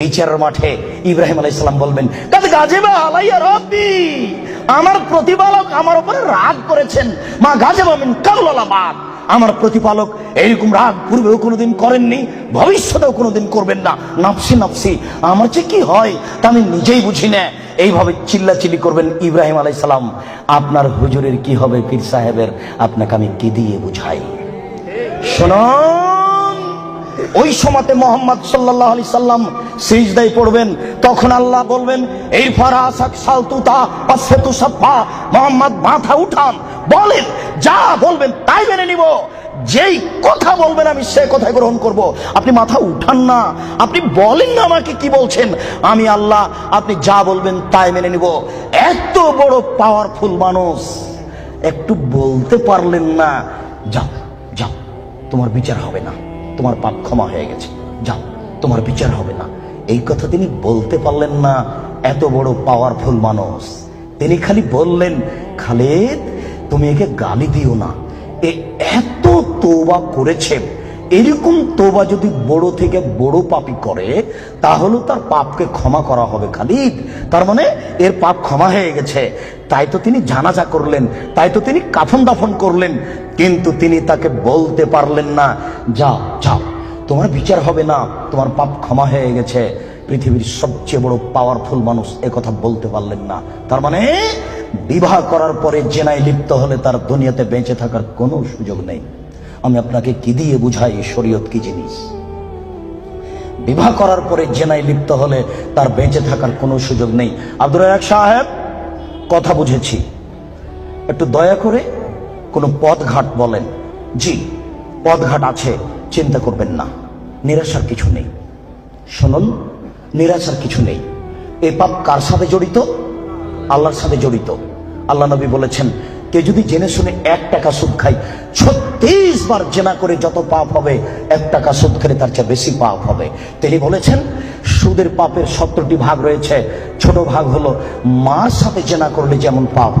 বিচারের মাঠে ইব্রাহিম বলবেন গাজেবা আলাইয়া রব্বি, আমার প্রতিপালক আমার উপরে রাগ করেছেন। মা গাজেবা মিন কাউলালাবাদ আমার প্রতিপালক এইরকম রাগ পূর্বেও কোনোদিন করেননি, ভবিষ্যতেও কোনোদিন করবেন না। নাফসি নাফসি, আমার যে কি হয় তা আমি নিজেই বুঝি না। এইভাবে চিল্লাচিল্লি করবেন ইব্রাহিম আলাইসালাম আপনার হুজুরের কি হবে পীর সাহেবের? আপনাকে আমি কি দিয়ে বুঝাই? শুনুন ওই সময়তে মোহাম্মদ সাল্লাহ আলি সাল্লাম সিজদাই পড়বেন, তখন আল্লাহ বলবেন, এই ফারাসাক মোহাম্মদ মাথা উঠান, বলেন, যা বলবেন তাই মেনে নিব। যেই কথা বলবেন আমি সে কথাই গ্রহণ করব। আপনি মাথা উঠান না। আপনি বলেন না আমাকে কি বলছেন। আমি আল্লাহ, আপনি যা বলবেন তাই মেনে নিব। এত বড় পাওয়ারফুল মানুষ, একটু বলতে পারলেন না। যাও যাও, তোমার বিচার হবে না। তোমার পাপ ক্ষমা হয়ে গেছে। যাও, তোমার বিচার হবে না। এই কথা তিনি বলতে পারলেন না, এত বড় পাওয়ারফুল মানুষ। তিনি খালি বললেন, খালেদ, তুমি একে গালি দিও না। এ এত তোবা করেছে এরকম তোবা যদি বড় থেকে বড় পাপি করে, তাহলে তার পাপকে ক্ষমা করা হবে খালিদ। তার মানে এর পাপ ক্ষমা হয়ে গেছে। তাই তো তিনি জানাজা করলেন, তাই তো তিনি কাফন দাফন করলেন, কিন্তু তিনি তাকে বলতে পারলেন না, যাও যাও, তোমার বিচার হবে না, তোমার পাপ ক্ষমা হয়ে গেছে। পৃথিবীর সবচেয়ে বড় পাওয়ারফুল মানুষ কথা বলতে পারলেন না। তার মানে বিবাহ করার পরে জেনায় লিপ্ত হলে তার দুনিয়াতে বেঁচে থাকার কোনো সুযোগ নেই। আমি আপনাকে কি দিয়ে বুঝাই শরীয়ত কি জিনিস? বিবাহ করার পরে জেনায় লিপ্ত হলে তার বেঁচে থাকার কোনো সুযোগ নেই। আব্দুর রাজাক সাহেব, কথা বুঝেছি। একটু দয়া করে কোনো পথঘাট বলেন। জি, পথঘাট আছে, চিন্তা করবেন না। নিরাশার কিছু নেই। শুনুন, নিরাশার কিছু নেই। এ পাপ কার সাথে জড়িত? আল্লাহর সাথে জড়িত। আল্লাহ নবী বলেছেন, কে যদি জেনে শুনে এক টাকা সুদ খায় বার জেনা করে যত পাপ হবে, এক টাকা সুদ খেলে তার চেয়ে বেশি পাপ হবে। তিনি বলেছেন, সুদের পাপের সত্তরটি ভাগ রয়েছে। ছোট ভাগ হলো মার সাথে জেনা করলে যেমন পাপ